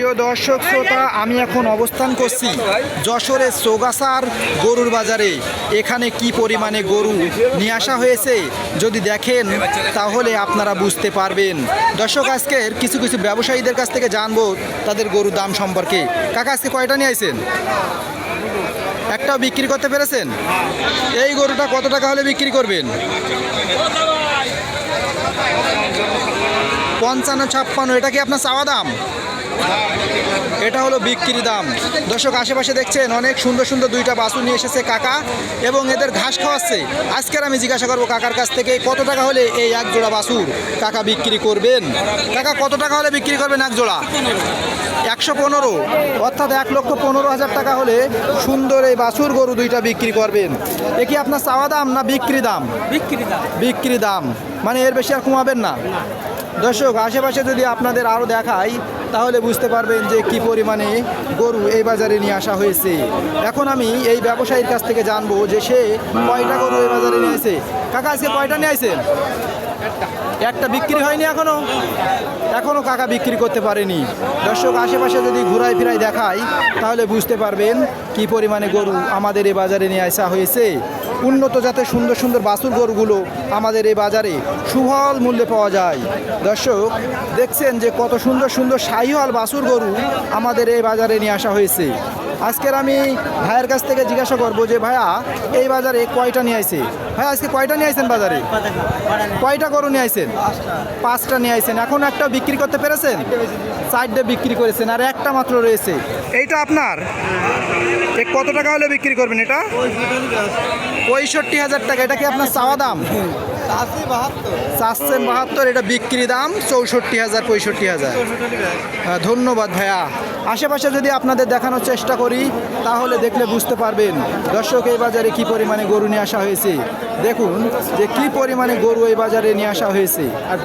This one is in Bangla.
প্রিয় দর্শক, শ্রোতা, আমি এখন অবস্থান করছি যশোরের সোগাসার গরুর বাজারে। এখানে কি পরিমাণে গরু নিয়ে আসা হয়েছে যদি দেখেন, তাহলে আপনারা বুঝতে পারবেন। দর্শক, আজকের কিছু কিছু ব্যবসায়ীদের কাছ থেকে জানব তাদের গরুর দাম সম্পর্কে। কাকা, আজকে কয়টা নিয়ে আইছেন? একটাও বিক্রি করতে পেরেছেন? এই গরুটা কত টাকা হলে বিক্রি করবেন? পঞ্চান্ন, ছাপ্পান্ন, এটা কি আপনার চাওয়া দাম? এটা হলো বিক্রি দাম। দর্শক আশেপাশে দেখছেন অনেক সুন্দর সুন্দর দুইটা বাছুর নিয়ে এসেছে কাকা এবং এদের ঘাস খাওয়াচ্ছে। আজকের আমি জিজ্ঞাসা করব কাকার কাছ থেকে কত টাকা হলে এই এক জোড়া বাছুর কাকা বিক্রি করবেন? কাকা কত টাকা হলে বিক্রি করবেন এক জোড়া একশো পনেরো। অর্থাৎ এক লক্ষ পনেরো হাজার টাকা হলে সুন্দর এই বাছুর গরু দুইটা বিক্রি করবেন। এ কি আপনার চাওয়া দাম না বিক্রি দাম? বিক্রি দাম। বিক্রি দাম। মানে এর বেশি আর কমাবেন না? দর্শক, আশেপাশে যদি আপনাদের আরও দেখাই, তাহলে বুঝতে পারবেন যে কি পরিমাণে গরু এই বাজারে নিয়ে আসা হয়েছে। এখন আমি এই ব্যবসায়ীর কাছ থেকে জানব যে সে কয়টা গরু এই বাজারে নিয়েছে কাকা, আজকে কয়টা নিয়ে আসেন? একটা বিক্রি হয়নি এখনও। এখনও কাকা বিক্রি করতে পারেনি। দর্শক, আশেপাশে যদি ঘুরাই ফিরাই দেখাই, তাহলে বুঝতে পারবেন কি পরিমাণে গরু আমাদের এই বাজারে নিয়ে আসা হয়েছে। উন্নত জাতের সুন্দর সুন্দর বাছুর গরুগুলো আমাদের এই বাজারে সুফল মূল্যে পাওয়া যায়। দর্শক, দেখছেন যে কত সুন্দর সুন্দর শাহিওয়াল বাছুর গরু আমাদের এই বাজারে নিয়ে আসা হয়েছে। আজকের আমি ভাইয়ের কাছ থেকে জিজ্ঞাসা করব যে ভাইয়া এই বাজারে কয়টা নিয়ে আইছে ভাই আজকে কয়টা নিয়ে আইছেন বাজারে? কয়টা গরু নিয়ে আইছেন পাঁচটা নিয়ে আইছেন এখন একটা বিক্রি করতে পেরেছেন? চারটে বিক্রি করেছেন আর একটা মাত্র রয়েছে। এইটা আপনার? কত টাকা হলে বিক্রি করবেন এটা? পঁয়ষট্টি হাজার টাকা। এটা কি আপনার চাওয়া দাম? চাচ্ছেন বাহাত্তর। এটা বিক্রি দাম চৌষট্টি হাজার পঁয়ষট্টি হাজার। হ্যাঁ, ধন্যবাদ ভাইয়া। আশেপাশে যদি আপনাদের দেখানোর চেষ্টা করি তাহলে দেখলে বুঝতে পারবেন দর্শক এই বাজারে কি পরিমাণে গরু নিয়ে আসা হয়েছে। দেখুন যে কি পরিমাণে গরু এই বাজারে নিয়ে আসা হয়েছে। আর